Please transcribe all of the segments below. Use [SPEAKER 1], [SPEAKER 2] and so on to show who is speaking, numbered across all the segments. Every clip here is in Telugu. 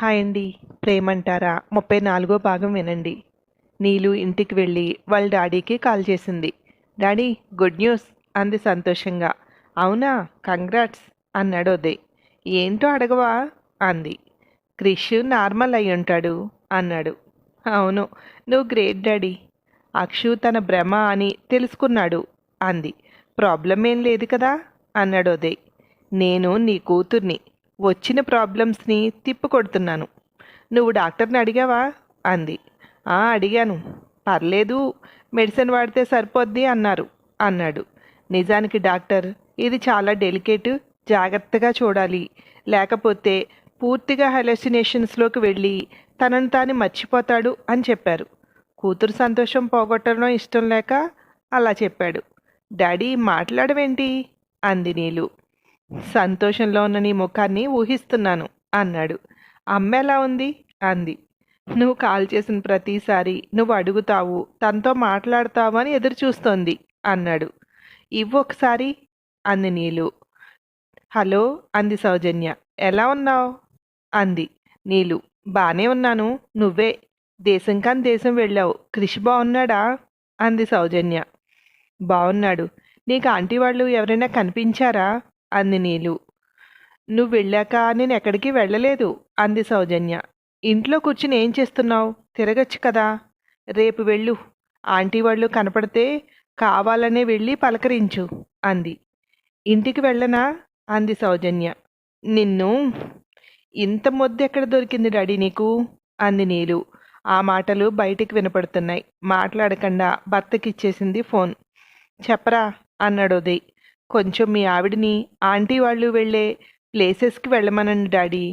[SPEAKER 1] హాయ్ అండి. ప్రేమంటారా? ముప్పై నాలుగో భాగం వినండి. నీలు ఇంటికి వెళ్ళి వాళ్ళ డాడీకి కాల్ చేసింది. డాడీ గుడ్ న్యూస్ అంది సంతోషంగా. అవునా? కంగ్రాట్స్ అన్నాడు ఉదయ్ ఏంటో అడగవా? అంది. క్రిష్ నార్మల్ అయి ఉంటాడు అన్నాడు. అవును నువ్వు గ్రేట్ డాడీ. అక్షు తన భ్రమ అని తెలుసుకున్నాడు అంది. ప్రాబ్లం ఏం లేదు కదా? అన్నాడు ఉదయ్ నేను నీ కూతుర్ని. వచ్చిన ప్రాబ్లమ్స్ని తిప్పికొడుతున్నాను. నువ్వు డాక్టర్ని అడిగావా? అంది. "ఆ, అడిగాను. పర్లేదు మెడిసిన్ వాడితే సరిపోద్ది అన్నారు అన్నాడు. నిజానికి డాక్టర్ ఇది చాలా డెలికేట్ జాగ్రత్తగా చూడాలి. లేకపోతే పూర్తిగా హెలసినేషన్స్లోకి వెళ్ళి తనను తాను మర్చిపోతాడు అని చెప్పారు. కూతురు సంతోషం పోగొట్టడం ఇష్టం లేక? అలా చెప్పాడు. డాడీ మాట్లాడవేంటి? అంది నీలు. సంతోషంలో ఉన్న నీ ముఖాన్ని ఊహిస్తున్నాను అన్నాడు. అమ్మ ఎలా ఉంది? అంది. నువ్వు కాల్ చేసిన ప్రతిసారి నువ్వు అడుగుతావు తనతో మాట్లాడతావు అని ఎదురు చూస్తోంది అన్నాడు. ఇవ్వొకసారి అంది నీలు. హలో అంది సౌజన్య. ఎలా ఉన్నావు? అంది నీలు. బానే ఉన్నాను. నువ్వే? దేశం కాని దేశం వెళ్ళావు. కృషి బాగున్నాడా అంది సౌజన్య. బాగున్నాడు నీకు ఆంటీ వాళ్ళు ఎవరైనా కనిపించారా? అంది నీలు. నువ్వు వెళ్ళాక నేను ఎక్కడికి వెళ్ళలేదు అంది సౌజన్య. ఇంట్లో కూర్చుని ఏం చేస్తున్నావు? తిరగచ్చు కదా. రేపు వెళ్ళు. ఆంటీ వాళ్ళు కనపడితే కావాలనే వెళ్ళి పలకరించు అంది. ఇంటికి వెళ్ళనా? అంది సౌజన్య. నిన్ను? ఇంత మొద్దు ఎక్కడ దొరికింది డాడీ నీకు? అంది నీలు. ఆ మాటలు బయటికి వినపడుతున్నాయి. మాట్లాడకుండా భర్తకిచ్చేసింది ఫోన్. చెప్పరా అన్నాడు ఉదయ్. కొంచెం మీ ఆవిడని ఆంటీ వాళ్ళు వెళ్ళే ప్లేసెస్కి వెళ్ళమనండి డాడీ.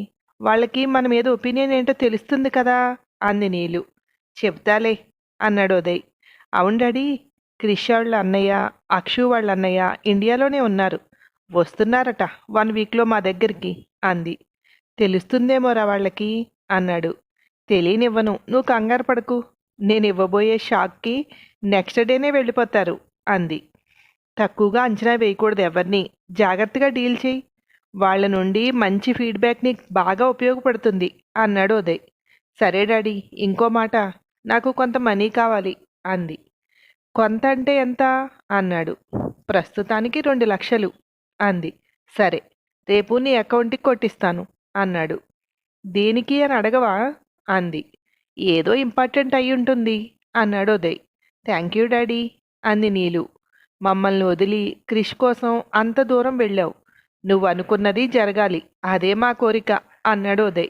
[SPEAKER 1] వాళ్ళకి మన మీద ఒపీనియన్ ఏంటో తెలుస్తుంది కదా అంది నీలు. చెప్తాలే అన్నాడు ఉదయ్. అవును డాడీ క్రిష్ వాళ్ళ అన్నయ్య అక్షు వాళ్ళ అన్నయ్య ఇండియాలోనే ఉన్నారు. వస్తున్నారట వన్ వీక్లో మా దగ్గరికి అంది. తెలుస్తుందేమోరా వాళ్ళకి అన్నాడు. తెలియనివ్వను నువ్వు కంగారు పడకు. నేను ఇవ్వబోయే షాక్కి నెక్స్ట్ డేనే వెళ్ళిపోతారు అంది. తక్కువగా అంచనా వేయకూడదు ఎవరిని. జాగ్రత్తగా డీల్ చేయి. వాళ్ళ నుండి మంచి ఫీడ్బ్యాక్ నీకు బాగా ఉపయోగపడుతుంది అన్నాడు ఉదయ్. సరే డాడీ ఇంకో మాట. నాకు కొంత మనీ కావాలి అంది. కొంత అంటే ఎంత? అన్నాడు. ప్రస్తుతానికి రెండు లక్షలు అంది. సరే రేపు నీ అకౌంట్కి కొట్టిస్తాను అన్నాడు. దేనికి అని అడగవా? అంది. ఏదో ఇంపార్టెంట్ అయి ఉంటుంది అన్నాడు ఉదయ్. థ్యాంక్ యూ డాడీ అంది నీలు. మమ్మల్ని వదిలి క్రిష్ కోసం అంత దూరం వెళ్ళావు. నువ్వు అనుకున్నది జరగాలి. అదే మా కోరిక అన్నాడు ఉదయ్.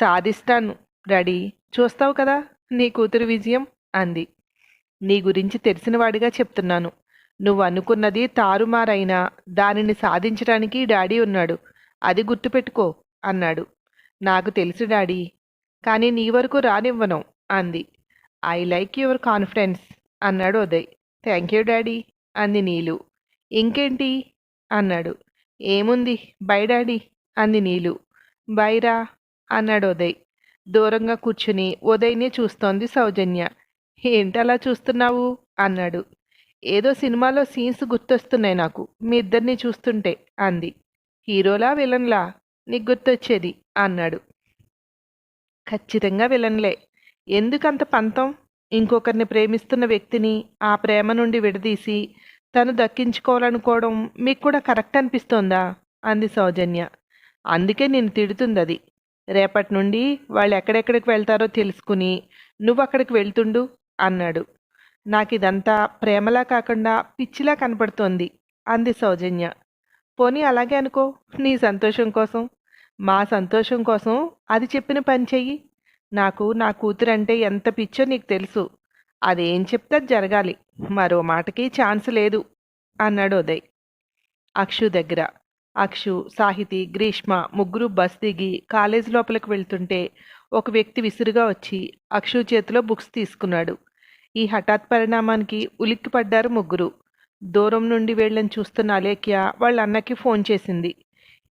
[SPEAKER 1] సాధిస్తాను. డాడీ చూస్తావు కదా నీ కూతురు విజయం? అంది. నీ గురించి తెలిసినవాడిగా చెప్తున్నాను. నువ్వు అనుకున్నది తారుమారైనా దానిని సాధించడానికి డాడీ ఉన్నాడు. అది గుర్తుపెట్టుకో అన్నాడు. నాకు తెలుసు డాడీ. కానీ నీ వరకు రానివ్వను అంది. ఐ లైక్ యువర్ కాన్ఫిడెన్స్ అన్నాడు ఉదయ్. Thank you daddy. అంది నీలు. ఇంకేంటి? అన్నాడు. ఏముంది? బై డాడీ అంది నీలు. బైరా అన్నాడు ఉదయ్. దూరంగా కూర్చుని ఉదయ్నే చూస్తోంది సౌజన్య. ఏంటలా చూస్తున్నావు? అన్నాడు. ఏదో సినిమాలో సీన్స్ గుర్తొస్తున్నాయి నాకు. మీ ఇద్దరిని చూస్తుంటే అంది. హీరోలా విలన్లా? నీకు గుర్తొచ్చేది అన్నాడు. ఖచ్చితంగా విలన్లే. ఎందుకంత పంతం? ఇంకొకరిని ప్రేమిస్తున్న వ్యక్తిని ఆ ప్రేమ నుండి విడదీసి తను దక్కించుకోవాలనుకోవడం మీకు కూడా కరెక్ట్ అనిపిస్తోందా? అంది సౌజన్య. అందుకే నేను తిడుతుంది అది రేపటి నుండి వాళ్ళు ఎక్కడెక్కడికి వెళ్తారో తెలుసుకుని నువ్వు అక్కడికి వెళ్తుండు అన్నాడు. నాకు ఇదంతా ప్రేమలా కాకుండా పిచ్చిలా కనపడుతోంది అంది సౌజన్య. పోనీ అలాగే అనుకో నీ సంతోషం కోసం. మా సంతోషం కోసం అది చెప్పిన పని చెయ్యి. నాకు నా కూతురంటే ఎంత పిచ్చో నీకు తెలుసు. అదేం చెప్తే అది జరగాలి. మరో మాటకి ఛాన్స్ లేదు అన్నాడు ఉదయ్. అక్షు దగ్గర. అక్షు సాహితి గ్రీష్మ ముగ్గురు బస్ దిగి కాలేజ్ లోపలికి వెళ్తుంటే ఒక వ్యక్తి విసురుగా వచ్చి అక్షు చేతిలో బుక్స్ తీసుకున్నాడు. ఈ హఠాత్ పరిణామానికి ఉలిక్కిపడ్డారు ముగ్గురు. దూరం నుండి వెళ్ళని చూస్తున్న అలేఖ్య వాళ్ళ అన్నకి ఫోన్ చేసింది.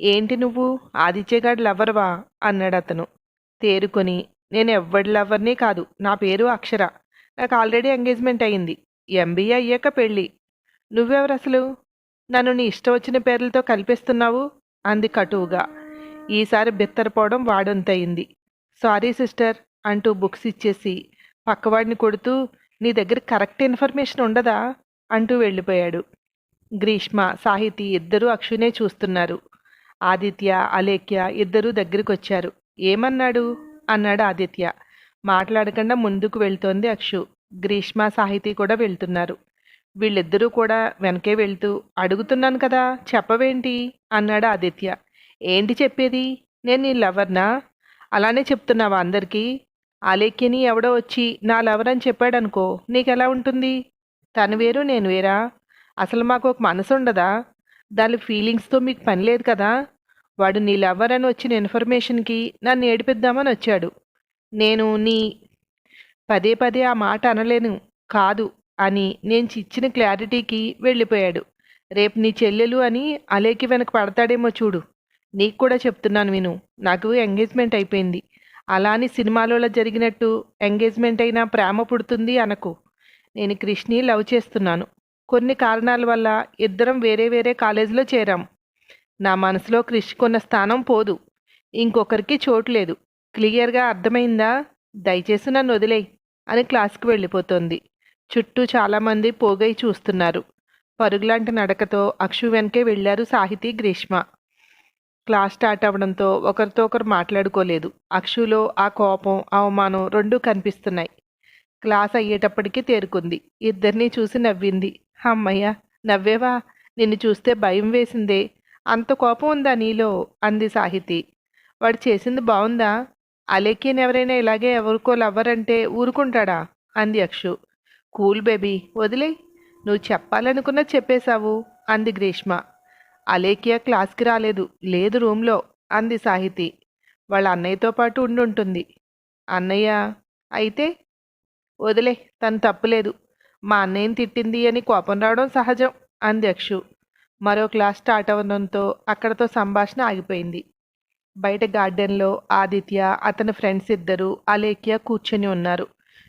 [SPEAKER 1] ఏంటి నువ్వు? ఆదిత్యగాడి లవర్వా? అన్నాడు అతను. తేరుకొని. నేను ఎవ్వడి లవర్నే కాదు. నా పేరు అక్షర. నాకు ఆల్రెడీ ఎంగేజ్మెంట్ అయింది. ఎంబీఏ అయ్యాక పెళ్ళి. నువ్వెవరు అసలు? నన్ను నీ ఇష్టం వచ్చిన పేర్లతో కల్పిస్తున్నావు? అంది కటువుగా. ఈసారి బిత్తరపోవడం వాడంతయింది. సారీ సిస్టర్ అంటూ బుక్స్ ఇచ్చేసి పక్కవాడిని కొడుతూ నీ దగ్గర కరెక్ట్ ఇన్ఫర్మేషన్ ఉండదా? అంటూ వెళ్ళిపోయాడు. గ్రీష్మ సాహితీ ఇద్దరూ అక్షునే చూస్తున్నారు. ఆదిత్య అలేఖ్య ఇద్దరూ దగ్గరికి వచ్చారు ఏమన్నాడు? అన్నాడు ఆదిత్య. మాట్లాడకుండా ముందుకు వెళ్తోంది అక్షు. గ్రీష్మ సాహితీ కూడా వెళ్తున్నారు. వీళ్ళిద్దరూ కూడా వెనకే వెళ్తూ అడుగుతున్నాను కదా చెప్పవేంటి? అన్నాడు ఆదిత్య. ఏంటి చెప్పేది? నేను నీ లవర్నా? అలానే చెప్తున్నావా అందరికీ? అలేఖ్యని ఎవడో వచ్చి నా లవర్ అని చెప్పాడనుకో నీకెలా ఉంటుంది? తను వేరు నేను వేరా? అసలు మాకు ఒక మనసు ఉండదా? దాని ఫీలింగ్స్తో మీకు పని లేదు కదా? వాడు నీ లవర్ అని వచ్చిన ఇన్ఫర్మేషన్కి నన్ను ఏడిపిద్దామని వచ్చాడు. నేను నీ పదే పదే ఆ మాట అనలేను కాదు అని నేను ఇచ్చిన క్లారిటీకి వెళ్ళిపోయాడు. రేపు నీ చెల్లెలు అని అలేకి వెనక పడతాడేమో చూడు. నీకు కూడా చెప్తున్నాను విను. నాకు ఎంగేజ్మెంట్ అయిపోయింది. అలా అని సినిమాలలో జరిగినట్టు ఎంగేజ్మెంట్ అయినా ప్రేమ పుడుతుంది అనకు. నేను కృష్ణి లవ్ చేస్తున్నాను. కొన్ని కారణాల వల్ల ఇద్దరం వేరే వేరే కాలేజీలో చేరాం. నా మనసులో కృషికున్న స్థానం పోదు. ఇంకొకరికి చోటు లేదు. క్లియర్గా అర్థమైందా? దయచేసి నన్ను వదిలేయి అని క్లాస్కి వెళ్ళిపోతోంది. చుట్టూ చాలామంది పోగై చూస్తున్నారు. పరుగులాంటి నడకతో అక్షు వెనకే వెళ్ళారు సాహితీ గ్రీష్మ. క్లాస్ స్టార్ట్ అవడంతో ఒకరితో ఒకరు మాట్లాడుకోలేదు. అక్షులో ఆ కోపం అవమానం రెండూ కనిపిస్తున్నాయి. క్లాస్ అయ్యేటప్పటికీ తేరుకుంది. ఇద్దరినీ చూసి నవ్వింది. అమ్మయ్య నవ్వేవా? నిన్ను చూస్తే భయం వేసిందే. అంత కోపం ఉందా నీలో? అంది సాహితి. వాడు చేసింది బాగుందా అలేఖ్యని ఎవరైనా ఇలాగే ఎవరికో లవ్వరంటే ఊరుకుంటాడా? అంది అక్షు కూల్ బేబీ వదిలే. నువ్వు చెప్పాలనుకున్నా చెప్పేశావు అంది గ్రీష్మ. అలేఖ్య క్లాస్కి రాలేదు లేదు రూమ్లో అంది సాహితి. వాళ్ళ అన్నయ్యతో పాటు ఉండుంటుంది. అన్నయ్య అయితే? వదిలే తను తప్పులేదు. మా అన్నయ్యని తిట్టింది అని కోపం రావడం సహజం అంది అక్షు మరో క్లాస్ స్టార్ట్ అవ్వడంతో అక్కడతో సంభాషణ ఆగిపోయింది. బయట గార్డెన్లో ఆదిత్య అతని ఫ్రెండ్స్ ఇద్దరు అలేఖ్య కూర్చొని ఉన్నారు.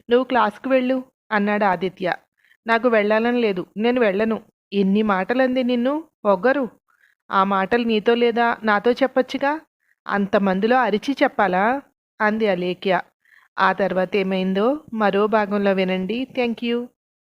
[SPEAKER 1] నువ్వు క్లాస్కి వెళ్ళు అన్నాడు ఆదిత్య. నాకు వెళ్ళాలని లేదు నేను వెళ్ళను. ఎన్ని మాటలంది నిన్ను? పొగరు. ఆ మాటలు నీతో లేదా నాతో చెప్పొచ్చుగా? అంతమందిలో అరిచి చెప్పాలా? అంది అలేఖ్య. ఆ తర్వాత ఏమైందో మరో భాగంలో వినండి. Thank you.